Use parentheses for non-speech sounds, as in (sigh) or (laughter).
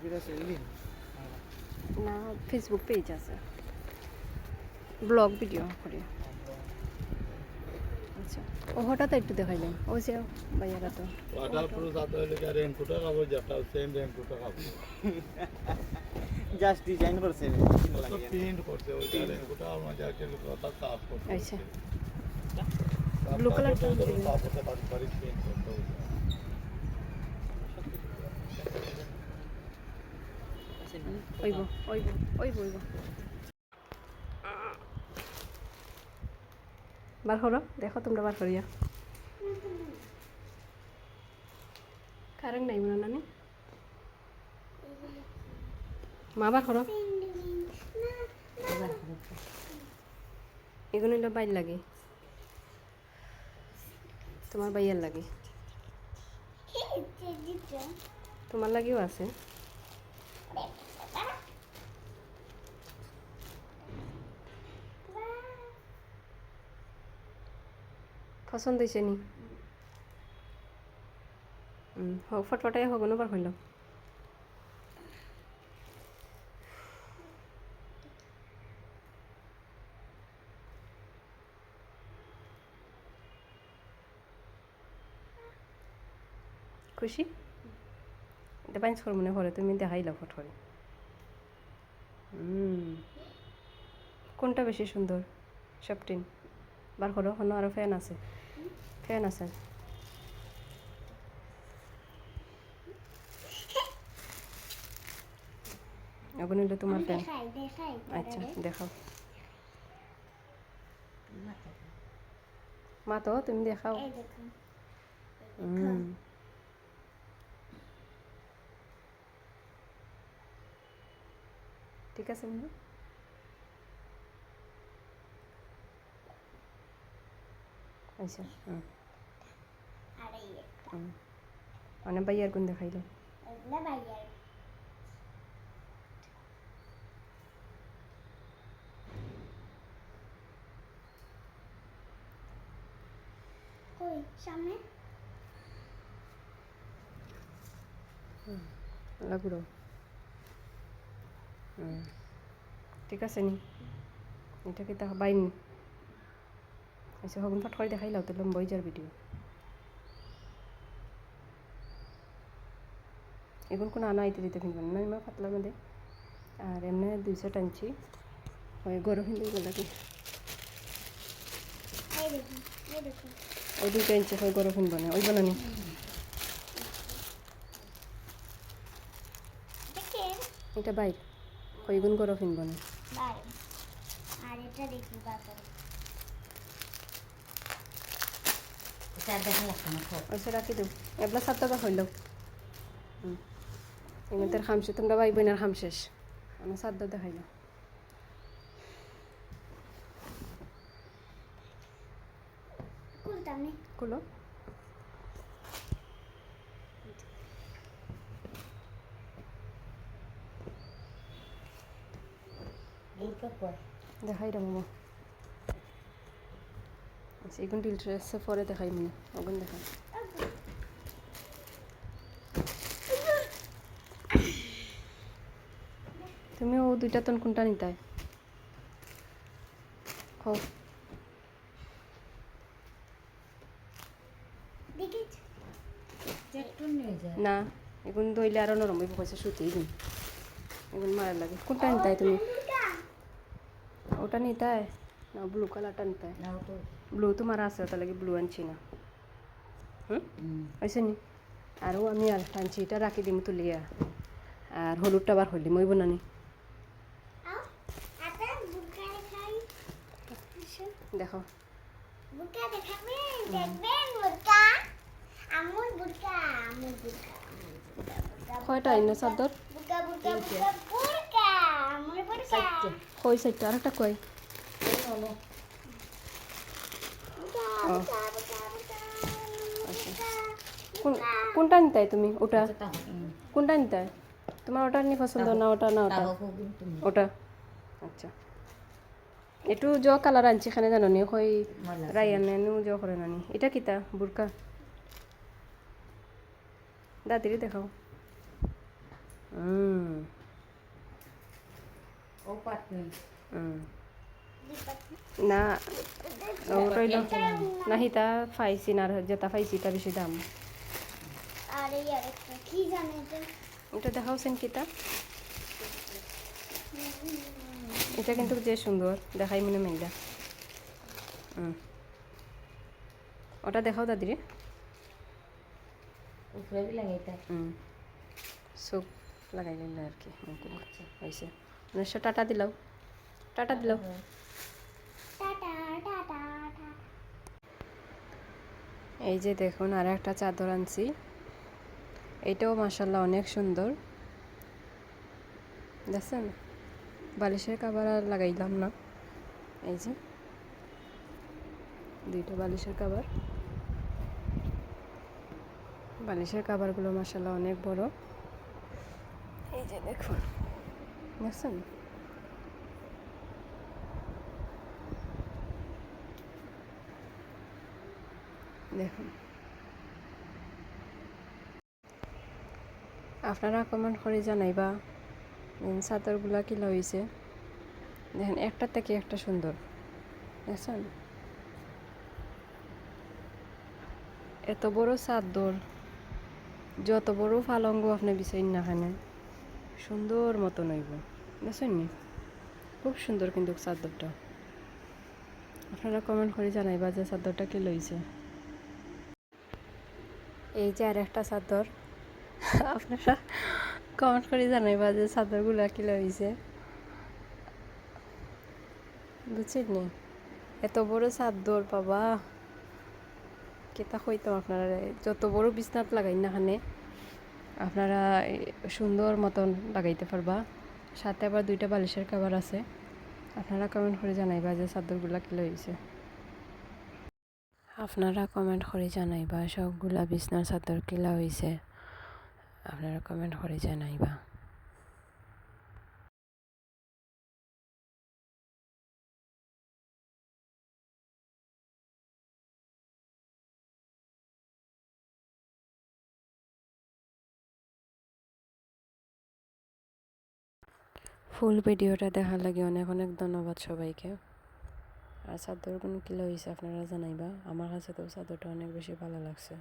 ফেসবুকের আছে লিঙ্ক না ফেসবুক পেজ আছে ব্লগ ভিডিও করি আচ্ছা ও হঠাৎ একটু দেখাইলেন ও যে ভাইয়ারা তো ওয়াটার প্রুফ আছে হলে কি রেনকোটে খাব যেটা সেম রেনকোটে খাব জাস্ট ডিজাইন করছে তো প্রিন্ট করতে ওইটা রেনকোটে আমার যাকে কথা সাফ করতে আচ্ছা ব্লু কালারটা দিবেন। সাফ করতে পারি পারি প্রিন্ট করতে ওইব ওইব ওইব ওইব। বার করো দেখো তোমরা বার করিয়া কারেন্ট নাই মনে নানি? মা বার করো এগুলো হলো বাইর লাগে। তোমার বাইয়ার লাগে। তোমার লাগেও আছে। পছন্দ হয়েছে নি। হোক ফটফটাই হোক বার হইল খুশি? এটা বাইন্স কর মনে করে তুমি দেখাইলা ফট করে কোনটা বেশি সুন্দর সফটিন বার করো হনো আরও ফ্যান আছে। ফ্যান আছে। এখন হলো তোমার ফ্যান। আচ্ছা দেখাও। মা তো তুমি দেখাও। হুম। ঠিক আছে মিনু আচ্ছা হুম। মানে বাইয়ার গুণ দেখাইলো সামনে লাগুড়ো ঠিক আছে নি এটা কি তা বাইনি আচ্ছা হগুন ফট করে দেখাইলাও তো লম্বই যার ভিডিও এগুন কোনো আনা আইতে দিতে কিনবেন না ইমা পাতলার মধ্যে আর এমনি দুইশো টানছি ওই গরম হিন্দু দেখুন ওই দুইটা ইঞ্চি হয় গরম কিনবো না ওই বানানি এটা বাইর ওইগুন গরম কিনবো না আর এটা ওইসে রাখি দেব এবলা সাত টাকা হইল এমনিতে খাম শেষ তোমরা ভাই বোনের খাম শেষ আমি দেখাইল খুলতাম কুলো? দেখাই রে মামা। আচ্ছা এগুন ডিল ড্রেসে পরে দেখাই মনে ওগুন দেখাই তুমি ও দুইটা তন কোনটা নিতাই হো দেখিস না এগুন দইলে আরও নরম হইব কইছে সুতেই দিন। এগুন মারার লাগে। কোনটা নিতাই তুমি? ওটা নিতাই না ব্লু কালারটা নিতাই ব্লু তোমার আছে তার লাগে ব্লু আনছি না। হুম? হয়েছে নি? আরও আমি আর আনছি এটা রাখি দিম তুলিয়া। আর হলুদটা আবার হইলি মই বনানি দেখো। কয়টা আইন চাদর কই কই? ও। বুকা বুকা বুকা কোন কোনটা নিতাই তুমি? ওটা? কোনটা নিতাই? তোমার ওটা নিয়ে পছন্দ? না ওটা না ওটা। ওটা? আচ্ছা। একটু জ কালার আনছি খানে জানো নি কই রায়ানে নু জ করে নানি। এটা কিতা? বুরকা। দাদিরে দেখাও। হুম ও পাটনি। হুম না দাম না হিতা ফাইছি না যেটা ফাইছি তা বেশি দাম। আর এই আরেকটা কি জানো এটা? এটা দেখাওছেন কিতা? এটা কিন্তু যে সুন্দর দেখাই মনে হুম ওটা দেখাও দাদিরে। উপরে লাগাইতা হুম চুপ লাগাই দিলে আর কি হয়েছে। উনিশশো টাটা দিলাও। টাটা দিলাও। টাটা টাটা টাটা। এই যে দেখুন আর একটা চাদর আনছি। এটাও মাসাল্লাহ অনেক সুন্দর। দেখছেন? বালিশের কাবার আর লাগাইলাম না। এই যে, দুইটা বালিশের কাবার বালিশের কাবারগুলো মাসাল্লাহ অনেক বড়। এই যে দেখুন, দেখছেন? দেখুন। আপনারা কমেন্ট করে জানাইবা। চাদরগুলা কি হয়েছে দেখেন, একটা থেকে একটা সুন্দর। দেখছেন? এত বড় চাদর, যত বড় ফালঙ্গ আপনি বিচারেন না খানে সুন্দর মতো নইব দেখছেন নি? খুব সুন্দর কিন্তু চাদরটা। আপনারা কমেন্ট করে জানাইবা যে চাদরটা কি লইছে। এই যে আর একটা চাদর। (laughs) আপনারা কমেন্ট করে জানাইবা যে চাদরগুলো কি লইছে বুঝছেন নি? এত বড় চাদর বাবা। কেতা কইতাম আপনারা যত বড় বিছনাত লাগাই না খানে আপনারা সুন্দর মতন লাগাইতে পারবা। সাথে আবার দুইটা বালিশের কাবার আছে। আপনারা কমেন্ট করে জানাইবা যে চাদরগুলা কি লইছে আপনারা কমেন্ট করে জানাইবা সবগুলা বিছনার চাদর কিলা হয়েছে আপনারা কমেন্ট করে জানাইবা ফুল ভিডিওটা দেখার লাগে অনেক অনেক ধন্যবাদ সবাইকে। আর চাদর কোনো কিলো হয়েছে আপনারা জানাইবা। আমার কাছে তো চাদরটা অনেক বেশি ভালো লাগছে।